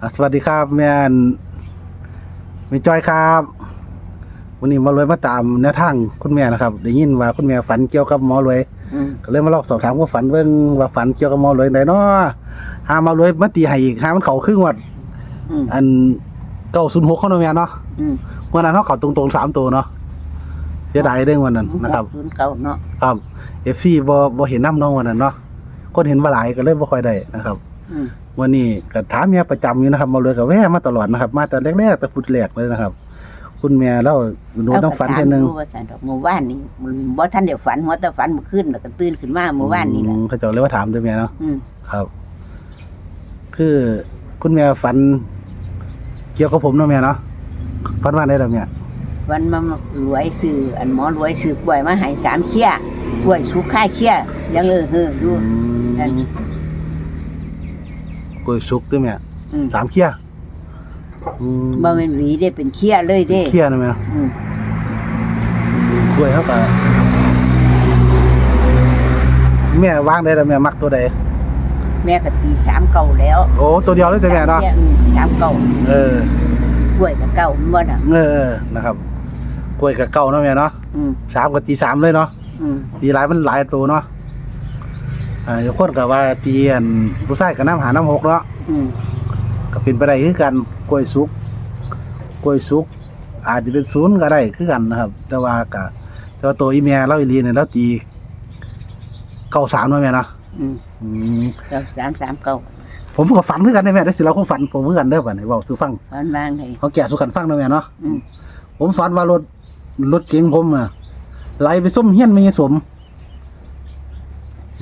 อะสวัสดีครับแม่นแม่จอยครับ วันนี้หมารวยมาตามแนวทางคุณแม่นะครับได้ยินว่าคุณแม่ฝันเกี่ยวกับหมอรวยอืมก็เลยมาลอกสอบถามว่าฝันเบิ่งว่าฝันเกี่ยวกับหมอรวยไหนเนาะหาหมารวยมาตีให้อีกหามันเข้าครึ่งวัดอืมอันเก้าศูนย์หกเขาเนาะแม่เนาะอืมวันนั้นเขาเข้าตรงๆสามตัวเนาะเสียดายเด้งวันนั้นนะครับศูนย์เก่าเนาะครับเอฟซีบ่บ่เห็นน้ำน้องวันนั้นเนาะคนเห็นมาหลายก็เลยบ่ค่อยได้นะครับอืม วันนี้ก็ถามเมียประจำอยู่นะครับ มาเลยกับแว่มาตลอดนะครับ มาแต่แรกๆแต่พุดแรกเลยนะครับ คุณแม่เล่าหนูต้องฝันแค่นึงเอาก็ถามดูว่าสันดอกเมื่อวานนี่มันบ่ทันได้ฝันหัวแต่ฝันเมื่อคืนแล้วก็ตื่นขึ้นมาเมื่อวานนี่แหละอืมเขาเจะเลยว่าถามด้วยแม่เนาะอืมครับ คือคุณแม่ฝัน เกี่ยวกับผมเนาะแม่เนาะฝันว่าได้แล้วแม่วันมารวยซื้ออันหมอรวยซื้อกล้วยมาให้สามเชี่ยกล้วยสุกค่าเชี่ยยังเออเฮออยู่นั่น กล้วยสุกด้วยแม่อืมสามเคี้ยอืมบ่แม่นหวีได้เป็นเชี่ยเลยเด้เคี้ยนะแม่อืมกล้วยเขาก็แม่วางได้แล้วแม่มักตัวใดแม่ก็ตีสามเก่าแล้วโอ้ตัวเดียวเลยแต่แม่เนาะอืมสามเก่าเออกล้วยกับเก่าหมดอะเออนะครับกล้วยกับเก่าเนาะแม่เนาะอืมสามกับตีสามเลยเนาะอืม ตีหลายมันหลายตัวเนาะ อ่าอยู่คนกับว่าตีอันผู้ชายกับน้ำหาน้ำหกเนาะอืมก็เป็นไปได้คือกันกล้วยสุกกล้วยสุก อาจจะเป็นศูนย์ก็ได้คือกันนะครับ แต่ว่าก็แต่ว่าตัวอีเมียเราอีหลีเนี่ยเราตีเก้าสามเนาะแม่เนาะอืมอืมเก้าสามสามเก่าผมก็ฝันคือกันได้แม่ได้สิเราก็ฝันผมคือกันเด้อป่ะเนี่ยบอกสู่ฟังฝันวางให้เขาแก่สู่กันฟังเนาะแม่เนาะอืมผมฝันว่ารถรถเก๋งผมอะไหลไปส้มเฮี้ยนไม่สม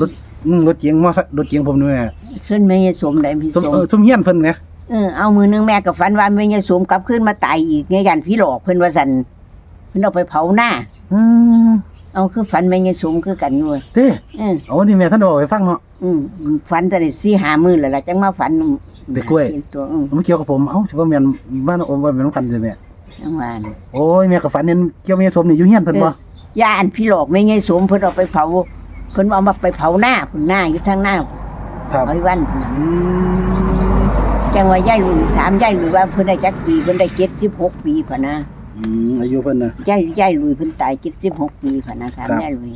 รถ อืมรถเก๋งมอไซค์รถเก๋งผมนี่แม่ส่วนแม่ยายสมได้พี่ส้มสมเออส้มเฮี้ยนเพิ่นไงเออเอามือนึงแม่กับฝันว่าแม่ยายสมกลับขึ้นมาตายอีกไงยันพี่หลอกเพิ่นว่าสันเพิ่นเอาไปเผาหน้า อืมเอาคือฝันแม่ยายสมคือกันอยู่เต้เออเอานี่แม่ท่านบอกให้ฟังเนาะ อืมฝันแต่ได้สี่หามือแล้วล่ะจังมาฝันเด็กกล้วยเห็นตัวอืมมันเกี่ยวกับผมเอ้าสิว่าแม่นบ้านอมว่าแม่นกันใช่แม่จังหวะนโอ้ยแม่ก็ฝันเห็นเกี่ยวแม่สมนี่อยู่เฮี้ยนเพิ่นบ่ ย่าอันพี่หลอกแม่ยายสมเพิ่นเอาไปเผา เพิ่นเอามาไปเผาหน้าพุ่นหน้าอยู่ทางหน้าครับเอาไว้วันพุ่นน่ะอืมจังว่ายายหลุยถามยายหลุยว่าเพิ่นได้จักปีเพิ่นได้76ปีพุ่นนะอืมอายุเพิ่นน่ะยายยายหลุยเพิ่นตาย76ปีพุ่นนะถามครับยายหลุย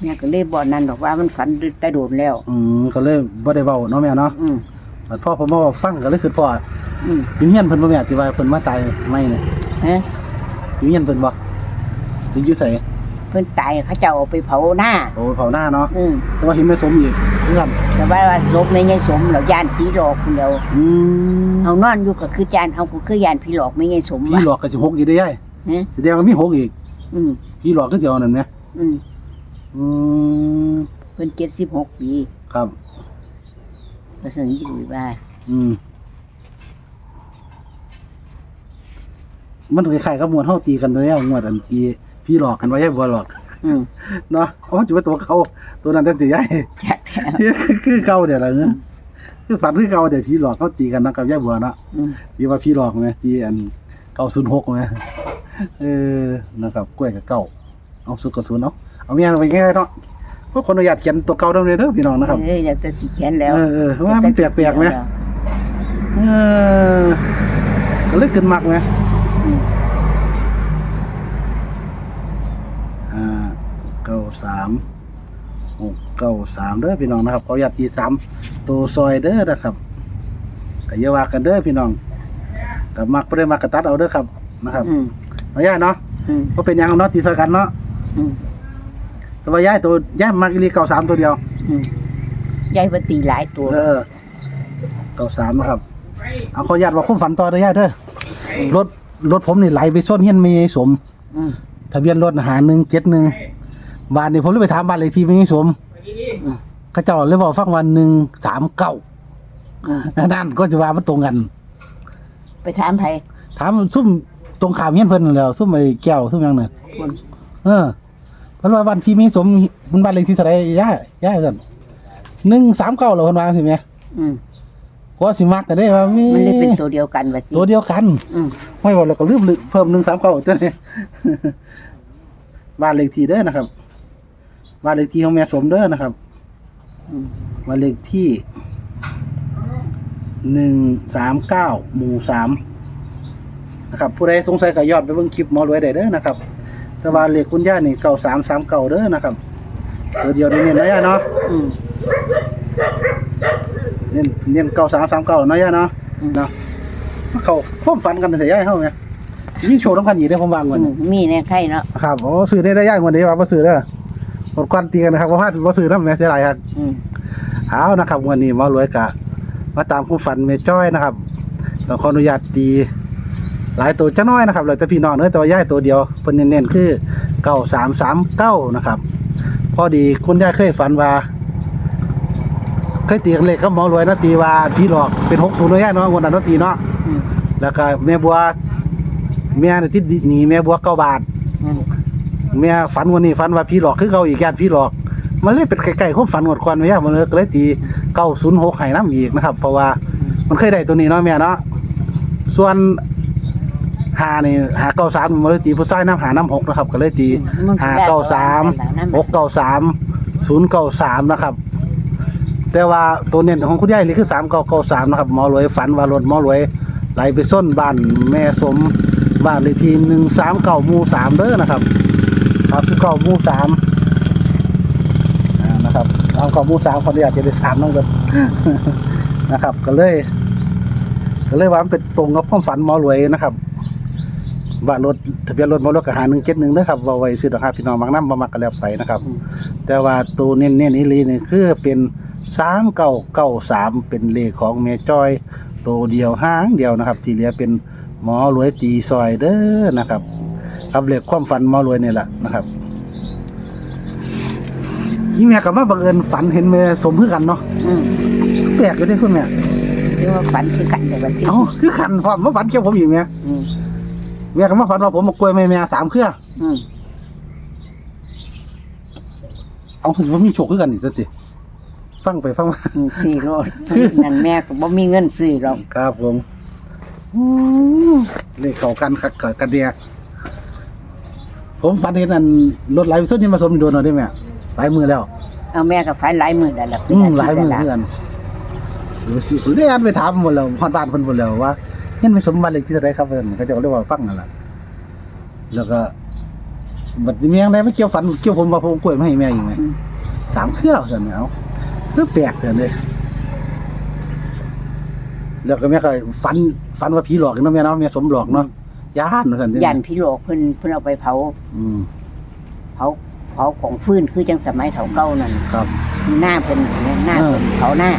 แม่ก็เลยบอกนั่นดอกว่ามันฝันแต่โดนแล้ว อืมก็เลยบ่ได้เว้าเนาะแม่เนาะอืมบัดพ่อผมมาฟังก็เลยคือพ่ออืมอยู่เฮี้ยนเพิ่นบ่แม่ที่ว่าเพิ่นมาตายไม่เนี่ยฮะอยู่เฮี้ยนเพิ่นบ่หรืออยู่ไส เพิ่นตายเขาเจ้าเอาไปเผาหน้า โอ้เผาหน้าเนาะอืมแต่ว่าเห็นแม่สมอีกเพื่อนแต่ว่าว่าศพไม่ใช่สมแล้วยานผีหลอกคนเดียวอืมเอานอนอยู่ก็คือจานเอาก็คือยานผีหลอกไม่ใช่สมผีว่ะหลอกก็สิหกอีกได้ยายฮะแสดงว่ามีหกอีกอืมผีหลอกก็เดียวนั่นแหมอืมอืมเพิ่น76ปีครับก็ซึ่งอยู่ว่าอืมมันคล้ายๆกับมวนเฮาตีกันเลยอะมวนอันตี ผีหลอกกันว่ายายบ่หลอกอืมเนาะเอามันสิว่าตัวเขาตัวนั้นแต่ตียายจักแล้วคือคือเก่าเดี๋ยวล่ะเนอะคือฝันคือเก่าเดี๋ยวผีหลอกเขาตีกันเนาะกับยายบัวเนาะอืมที่ว่าผีหลอกไหมที่อัน906ไหมเออนะครับกล้วยกับเก่าเอาสุดกับศูนย์เนาะเอาเมียไปง่ายๆเนาะเพราะคนอนุญาตเขียนตัวเก่าตรงนี้เด้อพี่น้องนะครับเอ้ยอยากจะสิเขียนแล้วเออเออเพราะว่ามันแปลกๆไหมเออก็เลยขึ้นมักไหมอืม อ่า เก้าสามหกเก้าสามเด้อพี่น้องนะครับเขาอยากตีสามตัวซอยเด้อนะครับก็อย่าว่ากันเด้อพี่น้องกับมักบ่ได้มักกระตัดเอาเด้อครับนะครับอืมเอาย่าเนาะอืมก็เป็นหยังเนาะตีซอยกันเนาะอืมแต่ว่าย่ายตัวย่ายมักอีหลีเก้าสามตัวเดียว อืมยายบ่ตีหลายตัว เออเก้าสามนะครับ เอาขออนุญาตว่าความฝันต่อเด้อย่าเด้อรถรถผมนี่ไหลไปส้นเฮียนไม่สม อืมทะเบียนรถหาหนึ่งเจ็ดหนึ่ง บ้านนี่ผมเลยไปถามบ้านเลขที่ไม่สมอืมเขาเจ้าเลยบอกฟังวันหนึ่งสามเก้าอืมนั่นก็จะว่ามันตรงกัน ไปถามไผถามซุ่มตรงขามเฮียนเพิ่นนั่นแหล้วซุ่มไอ้แก้วซุ่มหยังเนี่ยคนเออเพราะว่าวันที่มีสมมันบ้านเลขที่เท่าไหรย่าย่าสั่นหนึ่งสามเก้าเหรอคนวาสิแม่อืมก็สิมักกันได้ว่ามีมันเลยเป็นตัวเดียวกันว่าติตัวเดียวกัน อืมไม่ว่าเราก็ลืมลืมเพิ่มหนึ่งสามเก้าตัวนี้ บ้านเลขที่เด้อนะครับ บ้านเลขที่ของแม่สมเด้อนะครับอืมบ้านเลขที่หนึ่งสามเก้าหมู่สามนะครับผู้ใดสงสัยก็ยอดไปเบิ่งคลิปหมอรวยได้เด้อนะครับ แต่ว่าเลขคุณย่านี่เก้าสามสามเก้าเด้อนะครับตัวเดียวเน้นๆนะย่าเนาะอืมเน้นเน้นเก้าสามสามเก้าเนาะย่าเนาะอืมเนาะเขาฟ้มฝันกันแต่ย่าเฮาไงมีโชว์ต้องกันอีกได้อผมวางอืเงินมมีแน่ไข่เนาะครับโอ้ซื้อได้ได้ย่างวันนี้ว่าบ่ซื้อเด้อหม ดก่อนตีกันนะครับว่าพลาดบ่ซื้อนำแม่เสียหลายครับอืมเอานะครับวันนี้หมารวยกะมาตามความฝันเมจ้อยนะครับต้องขออนุญาตตี หลายตัวจะน้อยนะครับเลยแต่พี่น้องเนื้อตัวย่ายตัวเดียวเพิ่นเน้นๆคือเก้าสามสามเก้านะครับ พอดีคุณย่าเคยฝันว่าเคยตีกันเลขกับหมอรวยเนาะตีว่าพี่หลอกเป็นหกศูนย์เนาะย่าเนาะวันนั้นเนาะตีเนาะอืมแล้วก็แม่บัวแม่เนี่ยที่หนีแม่บัวเก้าบาทอืม แม่ฝันวันนี้ฝันว่าพี่หลอกคือเขาอีกแกนพี่หลอก มันเลยเป็นไก่ๆความฝันหมดควันไว้ยากมันเลยก็เลยตีเก้าศูนย์หกไห้น้ำอีกนะครับ เพราะว่ามันเคยได้ตัวนี้เนาะแม่เนาะส่วนหานี่หาเก้าสามมันเลยตีผู้ชายน้ำหาน้ำหกนะครับ ก็เลยตีหาเก้าสามหกเก้าสามศูนย์เก้าสามนะครับ แต่ว่าตัวเน้นของคุณยายนี่คือสามเก้าเก้าสามนะครับหมอรวยฝันว่ารถหมอรวยไหลไปส้นบ้านแม่สมบ้านเลขที่หนึ่งสามเก้ามูสามเด้อนะครับ ครับสิบเก้าหมู่สามนะครับเอาเก้าหมู่สามคนเดียวจะได้สามน้องกันนะครับ ก็เลย ก็เลยว่ามันเป็นตรงกับความฝันหมอรวยนะครับว่ารถทะเบียนรถมอรถกระหาหนึ่งเจ็ดหนึ่งนะครับว่าไว้ซื้อดอกครับพี่น้องบางน้ำบามักกันแล้วไปนะครับ แต่ว่าตัวเน้นเน้นๆอีหลีนี่คือเป็นสามเก้าเก้าสามเป็นเลขของเมจอย ตัวเดียวห้างเดียวนะครับ ที่เหลือเป็นหมอรวยตีซอยเด้อนะครับ ครับเลขความฝันหมอรวยนี่แหละนะครับยี่แม่กับมาบังเอิญฝันเห็นแม่สมคือกันเนาะอืมแปลกเลยเด้คุณแม่เรียกว่าฝันคือกันแต่ว่าที่เอ้าคือขันพร้อมมาฝันเกี่ยวผมอีกแม่อืมแม่ก็มาฝันว่าผมมากล้วยแม่แม่สามเครืออืมเอาคือว่ามีโชคคือกันอีกติฟังไปฟังมาอืมสี่โลดคือนั่นแม่ก็บ่มีเงินซื้อหรอกครับผมเลขเข้ากันคักกันเดีย ผมฝันเห็นอันรถไหลไปส้นนี่มาสมโดนเอาได้ไหมหลายมือแล้วเอาแม่ก็ฝันหลายมื้อแล้วล่ะอืมหลายมือแล้เพื่อนหรือสิเรียนไปถามหมดแล้วพอดบ้านเพิ่นหมดแล้วว่าเห็นไม่สมบัติเลขที่เท่าไรครับเพิ่นเขาจะเรียกว่าฟังนั่นแหละแล้วก็บัดนี้แม่งได้ไม่เกี่ยวฝันเกี่ยวผมว่าผมกล้วยมาให้แม่อีกไหมอืมสามเครือซั่นแหมเอาคือแปลกเถินเลยแล้วก็แม่ก็ฝันฝันว่าผีหลอกเนาะแม่เนาะแม่สมหลอกเนาะ ย่านว่าซั่นเด้ยันพี่โลกเพิ่นเพิ่นเอาไปเผาอืมเผาเผาของฟืนคือจังสมัยเฒ่าเก่านั่นครับ หน้าเพิ่นหน้าเออเพิ่นเผาหน้า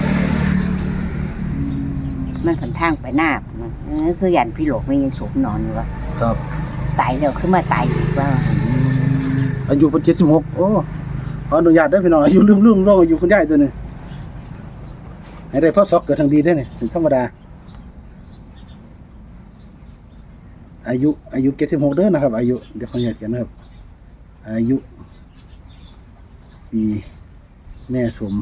มันขันทางไปหน้ามันเออคือยันพี่โลกไม่ยังสูบนอนอยู่วะครับตายแล้วขึ้นมาตายอีกว่าอายุเพิ่น76โอ้ขออนุญาตเด้อพี่น้องอายุลืมๆลงอายุคุณยายตัวนี้ให้ได้พ่อซอกเกิดทางดีได้นี่ถึงธรรมดา อายุ อายุ76เด้อนะครับ อายุเดี๋ยวขออนุญาตเขียนนะครับ อายุ ปีแม่สม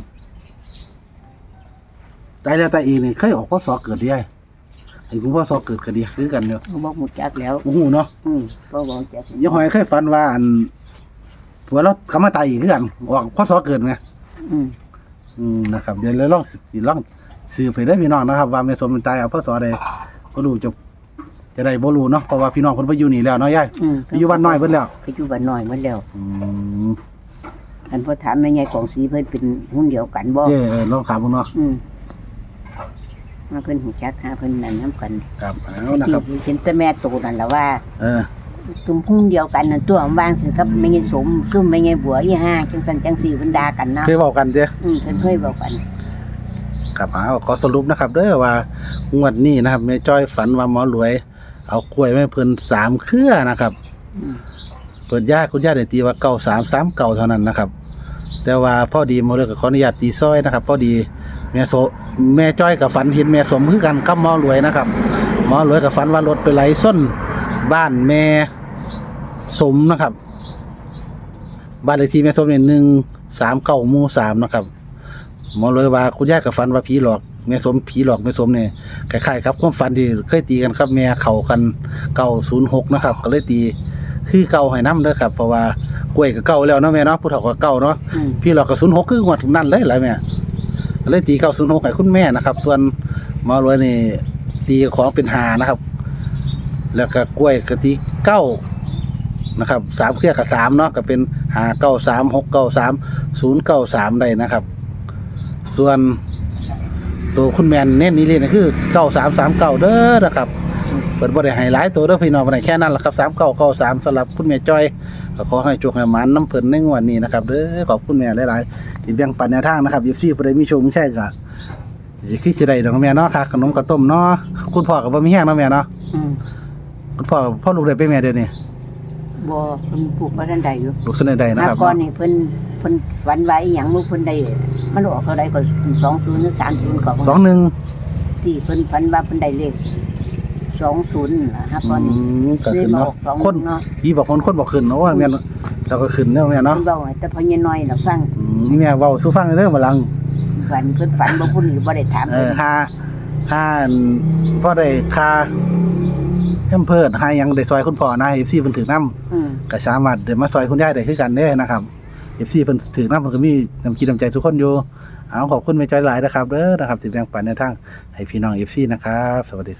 ตายแล้วตายอีกนี่เคยออกพ่อสอเกิดได้ไอ้คุณพ่อสอเกิดก็ดีคือกันเนาะเขาบอกหมดจักแล้ว โอ้โหเนาะอืมก็บอกจักยังหอยเคยฝันว่าอันผัวเรากำมาตายอีกคือกันออกพ่อสอเกิดไงอืมอืมนะครับ เดี๋ยวเราลองสิลองสืบไปได้อพี่น้องนะครับ ว่าแม่สมเป็นตายเอาพ่อสอใดก็รู้จะ จะได้บ่รู้เนาะเพราะว่าพี่น้องเพิ่นไปอยู่นี่แล้วเนาะยายอืมไปอยู่บ้านน้อยเพิ่นแล้ว ไปอยู่บ้านน้อยหมันแล้วอืมอันพอถามแม่ยายของสีเพิ่นเป็นหุ้นเดียวกันบ่เจ้เออลองถามเพิ่นเนาะอืมมาเพิ่นหูจักหาเพิ่นนั่นนํกันครับเอานะครับที่เป็นแต่แม่โตนั่นล่ะว่า เออกลุ่มหุ้นเดียวกันนั่นตัวมันวางสิครับแม่ยายสมซุ่มแม่ยายบัวอีห้าจังซั่นจังสี่เพิ่นด่ากันเนาะเคยเว้ากันเด้อืมเพิ่นเคยบอกกัน ครับเอาขอสรุปนะครับเด้อว่างวดนี้นะครับแม่จ้อยฝันว่าหมอรวย เอากล้วยแม่เพิ่นสามเครือนะครับเปิดย่าคุณย่าได้ตีว่าเก้าสามสามเก้าเท่านั้นนะครับ แต่ว่าพ่อดีมอรวยกับขออนุญาตตีซ้อยนะครับพ่อดีแม่โซแม่จ้อยกับฝันเห็นแม่สมคือกันกับหมอรวยนะครับหมอรวยกับฝันว่ารถไปไหลส้น บ้านแม่สมนะครับ บ้านเลขที่แม่สมเนี่ยหนึ่งสามเก้ามูสามนะครับหมอเลยว่าคุณย่ากับฝันว่าผีหลอก แม่สมผีหลอกแม่สมเนี่ยคล้ายๆครับความฝันที่เคยตีกันครับแม่เข่ากันเก้าศูนย์หกนะครับ ก็เลยตีคือเก่าให้น้ำเด้อครับเพราะว่ากล้วยก็เก่าแล้วเนาะแม่เนาะผู้เฒ่าก็เก่าเนาะอืม พี่หลอกกับศูนย์หกคืองวดนั่นเลยหลายแม่ก็เลยตีเก้าศูนย์หกให้คุณแม่นะครับ ส่วนหมอรวยนี่ตีของเป็นหานะครับ แล้วก็กล้วยกะตีเก้านะครับสามเครือกับสามเนาะก็เป็นหาเก้าสามหกเก้าสามศูนย์เก้าสามได้นะครับ ส่วน ตัวคุณแมนเน้นนี้เลยนะคือเก้าสามสามเก้าเด้อนะครับเปิดบ่ได้ไฮไลท์ตัวเด้อพี่น้องบ่ได้แค่นั้นแหละครับสามเก้าเก้าสามสำหรับคุณแม่จ้อยก็ขอให้โชคให้หมันน้ำเพิ่นในงวันนี้นะครับเด้อขอบคุณแม่หลายๆที่แบ่งปันแนวทางนะครับยี่ซี่ผู้ใดมีโชคมีชัยก็อย่าคิดจะได้ดอกแม่เนาะค่ะขนมข้าวต้มเนาะคุณพ่อก็บ่มีแห้งเนาะแม่เนาะอืมคุณพ่อพ่อลูกได้ไปแม่เดี๋ยวนี้ บ่เพิ่นปลูกมาทันใดอยู่ลูกสนใดนะมาครับก่อนนี่เพิ่นเพิ่นฝันไว้อหย่างบ่เพิ่นได้มันออกเท่าใดก็20หรือ30ก็บ่สองหนึ่งที่เพิ่นฝันว่าเพิ่นได้เลข20ล่ะฮะก่อนนี่อืมก็เลยขึ้นมาอเนาะอกสองคนเนาะพี่บอกคนคนบอกขึ้นเนาะว่าแม่นเราก็ขึ้นเนาะแม่เพิ่เนาะนเว้าให้แต่พ่อใหญ่น้อยน่ะฟังอืมนี่แม่เว้าสู่ฟังเด้อมาลัง ฝันเพิ่นฝันบ่พุ่นหรือบ่ได้ถามเอเพิ่อนห้าห้าอันพ่อได้ค่า เพิ่มเพิ่นให้หยังได้ซอยคุณพ่อนะ FC เพิ่นถือน้ำอืมก็สามารถเดินมาซอยคุณยายได้คือกันเด้อนะครับ FC เพิ่นถือน้ำเพิ่นก็มีน้ำจิตน้ำใจทุกคนอยู่เอาขอบคุณแม่จ้อยหลายนะครับเด้อนะครับที่แบ่งปันในทางให้พี่น้อง FC นะครับ สวัสดีครับ